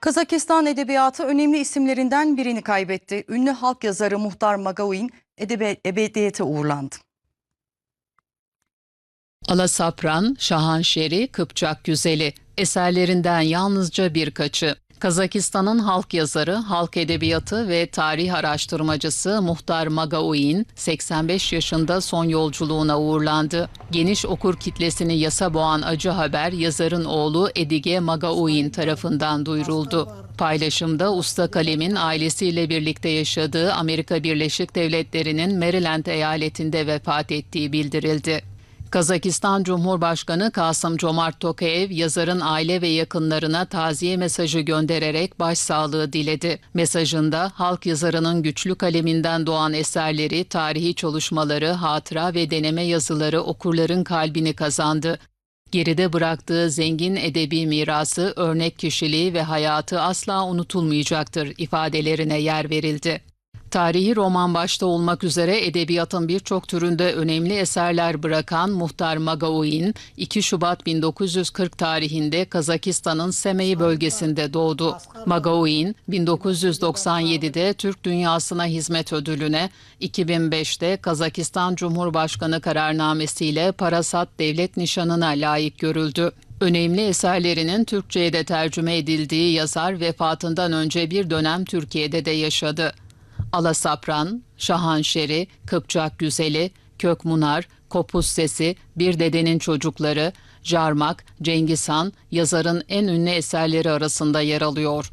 Kazakistan edebiyatı önemli isimlerinden birini kaybetti. Ünlü halk yazarı Muhtar Magauin edebe ebediyete uğurlandı. Alasapran, Şahanşeri, Kıpçak Güzeli eserlerinden yalnızca birkaçı. Kazakistan'ın halk yazarı, halk edebiyatı ve tarih araştırmacısı Muhtar Magauin 85 yaşında son yolculuğuna uğurlandı. Geniş okur kitlesini yasa boğan acı haber yazarın oğlu Edige Magauin tarafından duyuruldu. Paylaşımda usta kalemin ailesiyle birlikte yaşadığı Amerika Birleşik Devletleri'nin Maryland eyaletinde vefat ettiği bildirildi. Kazakistan Cumhurbaşkanı Kasım Comart Tokayev yazarın aile ve yakınlarına taziye mesajı göndererek başsağlığı diledi. Mesajında halk yazarının güçlü kaleminden doğan eserleri, tarihi çalışmaları, hatıra ve deneme yazıları okurların kalbini kazandı. Geride bıraktığı zengin edebi mirası, örnek kişiliği ve hayatı asla unutulmayacaktır ifadelerine yer verildi. Tarihi roman başta olmak üzere edebiyatın birçok türünde önemli eserler bırakan Muhtar Magauin, 2 Şubat 1940 tarihinde Kazakistan'ın Semey bölgesinde doğdu. Magauin, 1997'de Türk Dünyasına Hizmet Ödülüne, 2005'te Kazakistan Cumhurbaşkanı kararnamesiyle Parasat Devlet Nişanı'na layık görüldü. Önemli eserlerinin Türkçe'ye de tercüme edildiği yazar vefatından önce bir dönem Türkiye'de de yaşadı. Alasapran, Şahanşeri, Kıpçak Güzeli, Kökmunar, Kopuz Sesi, Bir Dedenin Çocukları, Jarmak, Cengiz Han yazarın en ünlü eserleri arasında yer alıyor.